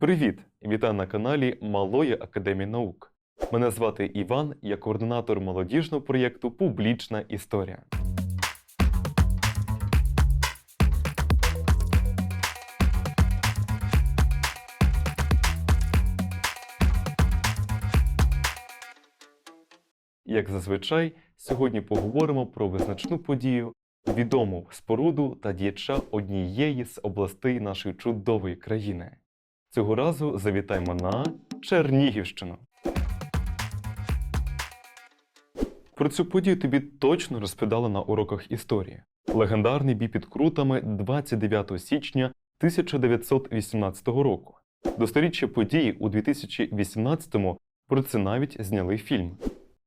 Привіт! Вітаю на каналі Малої Академії наук. Мене звати Іван, я координатор молодіжного проєкту Публічна історія. Як зазвичай, сьогодні поговоримо про визначну подію, відому споруду та діяча однієї з областей нашої чудової країни. Цього разу завітаємо на Чернігівщину. Про цю подію тобі точно розповідали на уроках історії. Легендарний бій під крутами 29 січня 1918 року. До сторіччя події у 2018-му про це навіть зняли фільм.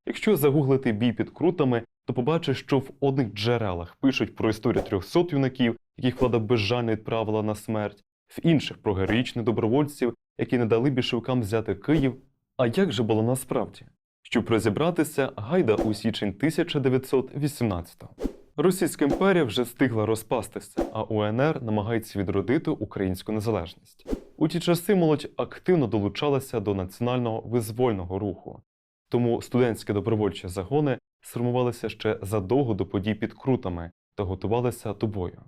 Якщо загуглити бій під крутами, то побачиш, що в одних джерелах пишуть про історію 300 юнаків, яких влада безжально відправила на смерть, в інших про героїчних добровольців, які не дали більшовикам взяти Київ. А як же було насправді? Щоб розібратися, гайда у січень 1918-го. Російська імперія вже встигла розпастися, а УНР намагається відродити українську незалежність. У ті часи молодь активно долучалася до національного визвольного руху. Тому студентські добровольчі загони сформувалися ще задовго до подій під крутами та готувалися до бою.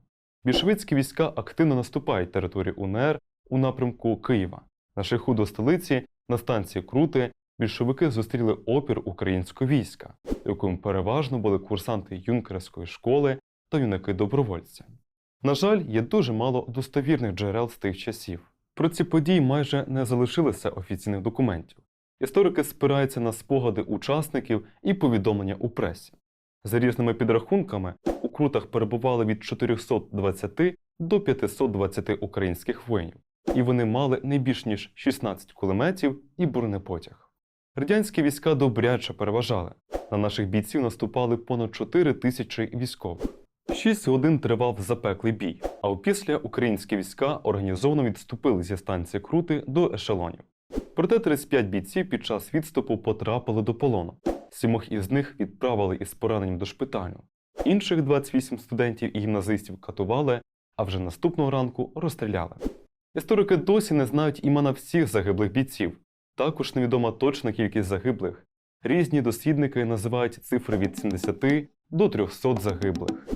Більшовицькі війська активно наступають територію УНР у напрямку Києва. На шляху до столиці на станції Крути більшовики зустріли опір українського війська, яким переважно були курсанти юнкерської школи та юнаки-добровольці. На жаль, є дуже мало достовірних джерел з тих часів. Про ці події майже не залишилося офіційних документів. Історики спираються на спогади учасників і повідомлення у пресі. За різними підрахунками, у крутах перебували від 420 до 520 українських воїнів, і вони мали не більш ніж 16 кулеметів і бронепотяг. Радянські війська добряче переважали. На наших бійців наступали понад 4 тисячі військових. Шість годин тривав запеклий бій, а опісля українські війська організовано відступили зі станції Крути до ешелонів. Проте 35 бійців під час відступу потрапили до полону. Сімох із них відправили із пораненням до шпиталю. Інших 28 студентів і гімназистів катували, а вже наступного ранку розстріляли. Історики досі не знають імена всіх загиблих бійців. Також невідома точна кількість загиблих. Різні дослідники називають цифри від 70 до 300 загиблих.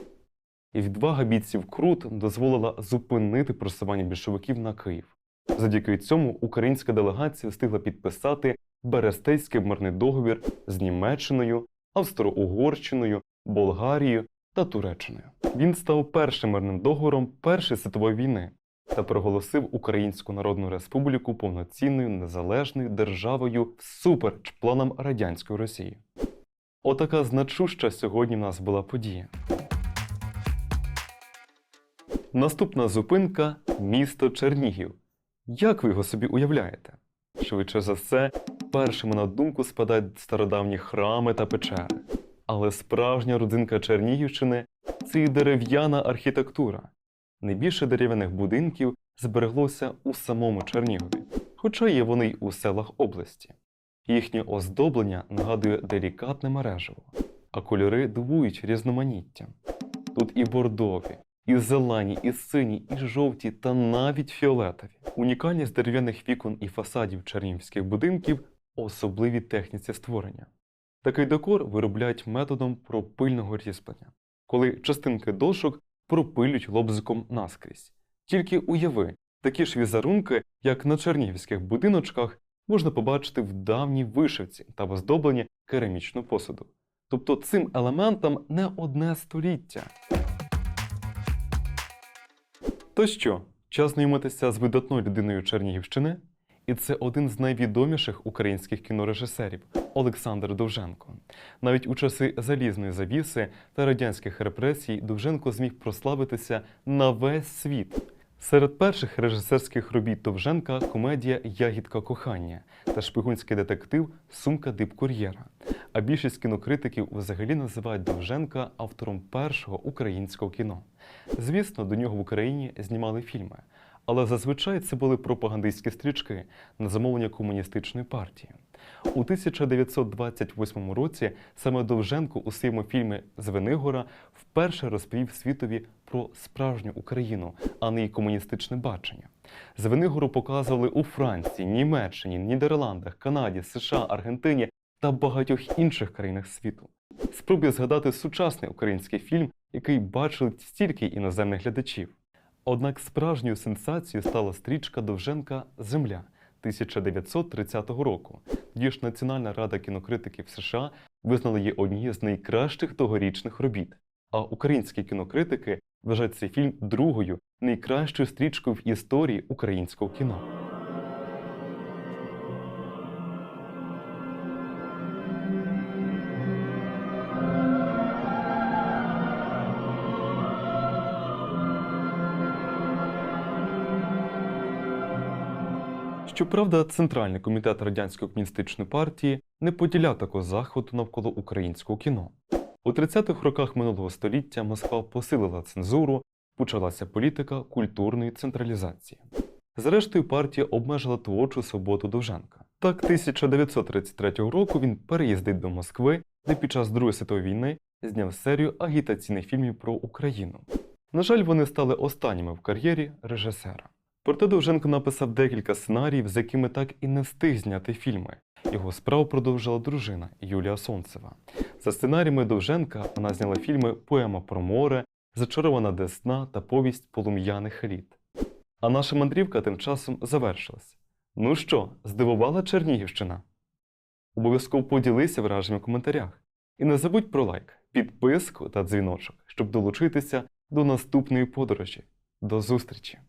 І відвага бійців Крут дозволила зупинити просування більшовиків на Київ. Завдяки цьому українська делегація встигла підписати Берестейський мирний договір з Німеччиною, Австро-Угорщиною, Болгарією та Туреччиною. Він став першим мирним договором Першої світової війни та проголосив Українську Народну Республіку повноцінною незалежною державою всупереч планам радянської Росії. Отака значуща сьогодні в нас була подія. Наступна зупинка місто Чернігів. Як ви його собі уявляєте? Швидше за все, першими на думку спадають стародавні храми та печери. Але справжня родзинка Чернігівщини це і дерев'яна архітектура. Найбільше дерев'яних будинків збереглося у самому Чернігові, хоча є вони й у селах області. Їхнє оздоблення нагадує делікатне мережево, а кольори дивують різноманіттям. Тут і бордові, і зелені, і сині, і жовті, та навіть фіолетові. Унікальність дерев'яних вікон і фасадів чернігівських будинків особливі техніці створення. Такий декор виробляють методом пропильного різьблення, коли частинки дошок пропилюють лобзиком наскрізь. Тільки уяви, такі ж візерунки, як на чернігівських будиночках, можна побачити в давній вишивці та в оздобленні керамічного посуду. Тобто цим елементам не одне століття. То що, час знайомитися з видатною людиною Чернігівщини? І це один з найвідоміших українських кінорежисерів Олександр Довженко. Навіть у часи залізної завіси та радянських репресій Довженко зміг прославитися на весь світ. Серед перших режисерських робіт Довженка комедія Ягідка кохання та шпигунський детектив Сумка дипкур'єра. А більшість кінокритиків взагалі називають Довженка автором першого українського кіно. Звісно, до нього в Україні знімали фільми, але зазвичай це були пропагандистські стрічки на замовлення комуністичної партії. У 1928 році саме Довженко у своєму фільмі Звенигора вперше розповів світові про справжню Україну, а не її комуністичне бачення. Звенигору показували у Франції, Німеччині, Нідерландах, Канаді, США, Аргентині та багатьох інших країнах світу. Спробую згадати сучасний український фільм, який бачили стільки іноземних глядачів. Однак справжньою сенсацією стала стрічка Довженка Земля 1930 року. Тоді ж Національна рада кінокритиків США визнала її однією з найкращих тогорічних робіт. А українські кінокритики вважають цей фільм другою найкращою стрічкою в історії українського кіно. Щоправда, Центральний комітет радянської комуністичної партії не поділяв такого захвату навколо українського кіно. У 30-х роках минулого століття Москва посилила цензуру, почалася політика культурної централізації. Зрештою, партія обмежила творчу свободу Довженка. Так, 1933 року він переїздить до Москви, де під час Другої світової війни зняв серію агітаційних фільмів про Україну. На жаль, вони стали останніми в кар'єрі режисера. Проте Довженко написав декілька сценаріїв, з якими так і не встиг зняти фільми. Його справу продовжила дружина Юлія Сонцева. За сценаріями Довженка вона зняла фільми Поема про море, Зачарована Десна та повість полум'яних літ. А наша мандрівка тим часом завершилась. Ну що, здивувала Чернігівщина? Обов'язково поділися враженнями в коментарях. І не забудь про лайк, підписку та дзвіночок, щоб долучитися до наступної подорожі. До зустрічі!